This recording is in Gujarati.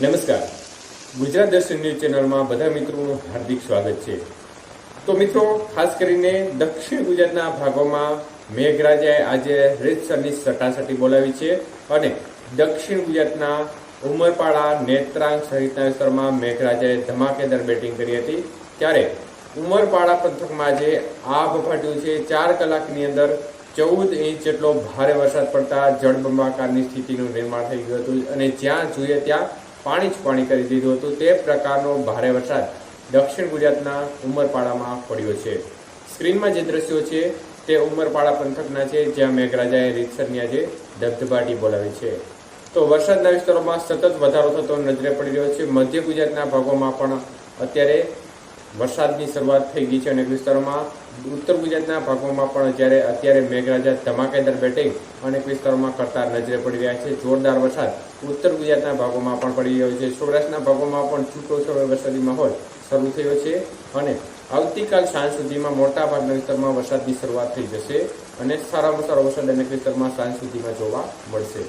નમસ્કાર. ગુજરાત દર્શન ન્યૂઝ ચેનલમાં બધા મિત્રોનું હાર્દિક સ્વાગત છે. તો મિત્રો, ખાસ કરીને દક્ષિણ ગુજરાતના ભાગોમાં મેઘરાજાએ આજે રેતસરની સટાસટી બોલાવી છે અને દક્ષિણ ગુજરાતના ઉમરપાડા, નેત્રાંગ સહિતના વિસ્તારમાં મેઘરાજાએ ધમાકેદાર બેટિંગ કરી હતી. ત્યારે ઉમરપાડા પંથકમાં આજે આભ ફાટ્યું છે. ચાર કલાકની અંદર ચૌદ ઇંચ જેટલો ભારે વરસાદ પડતા જળબંબાકારની સ્થિતિનું નિર્માણ થઈ ગયું હતું અને જ્યાં જોઈએ ત્યાં પાણી જ પાણી કરી દીધું હતું. તે પ્રકારનો ભારે વરસાદ દક્ષિણ ગુજરાતના ઉમરપાડામાં પડ્યો છે. સ્ક્રીનમાં જે દ્રશ્યો છે તે ઉમરપાડા પંથકના છે, જ્યાં મેઘરાજાએ રીતસરની આજે ધબધબાટી બોલાવી છે. તો વરસાદના વિસ્તારોમાં સતત વધારો થતો નજરે પડી રહ્યો છે. મધ્ય ગુજરાતના ભાગોમાં પણ અત્યારે વરસાદની શરૂઆત થઈ ગઈ છે અનેક વિસ્તારોમાં ઉત્તર ગુજરાતના ભાગોમાં પણ જ્યારે અત્યારે મેઘરાજા ધમાકેદાર બેટિંગ અનેક વિસ્તારોમાં કરતા નજરે પડી રહ્યા છે. જોરદાર વરસાદ ઉત્તર ગુજરાતના ભાગોમાં પણ પડી રહ્યો છે. સૌરાષ્ટ્રના ભાગોમાં પણ છૂટો છવાયો વરસાદી માહોલ શરૂ થયો છે અને આવતીકાલ સાંજ સુધીમાં મોટાભાગના વિસ્તારમાં વરસાદની શરૂઆત થઈ જશે અને સારામાં સારો વરસાદ અનેક વિસ્તારમાં સાંજ સુધીમાં જોવા મળશે.